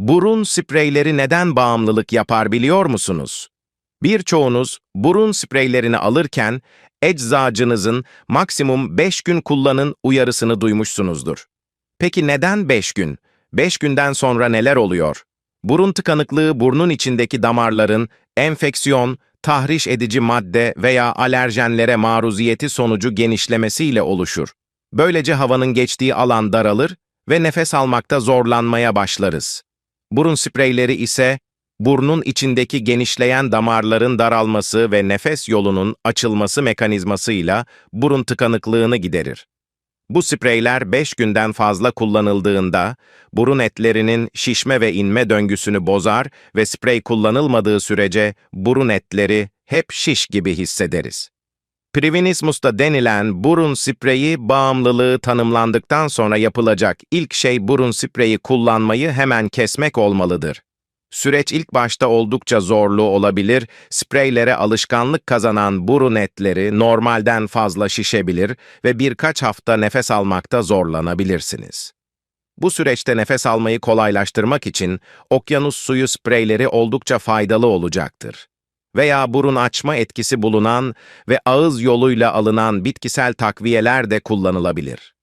Burun spreyleri neden bağımlılık yapar biliyor musunuz? Birçoğunuz burun spreylerini alırken eczacınızın maksimum 5 gün kullanın uyarısını duymuşsunuzdur. Peki neden 5 gün? 5 günden sonra neler oluyor? Burun tıkanıklığı burnun içindeki damarların enfeksiyon, tahriş edici madde veya alerjenlere maruziyeti sonucu genişlemesiyle oluşur. Böylece havanın geçtiği alan daralır ve nefes almakta zorlanmaya başlarız. Burun spreyleri ise burnun içindeki genişleyen damarların daralması ve nefes yolunun açılması mekanizmasıyla burun tıkanıklığını giderir. Bu spreyler 5 günden fazla kullanıldığında burun etlerinin şişme ve inme döngüsünü bozar ve sprey kullanılmadığı sürece burun etleri hep şiş gibi hissederiz. Privinismus'ta denilen burun spreyi bağımlılığı tanımlandıktan sonra yapılacak ilk şey burun spreyi kullanmayı hemen kesmek olmalıdır. Süreç ilk başta oldukça zorlu olabilir, spreylere alışkanlık kazanan burun etleri normalden fazla şişebilir ve birkaç hafta nefes almakta zorlanabilirsiniz. Bu süreçte nefes almayı kolaylaştırmak için okyanus suyu spreyleri oldukça faydalı olacaktır. Veya burun açma etkisi bulunan ve ağız yoluyla alınan bitkisel takviyeler de kullanılabilir.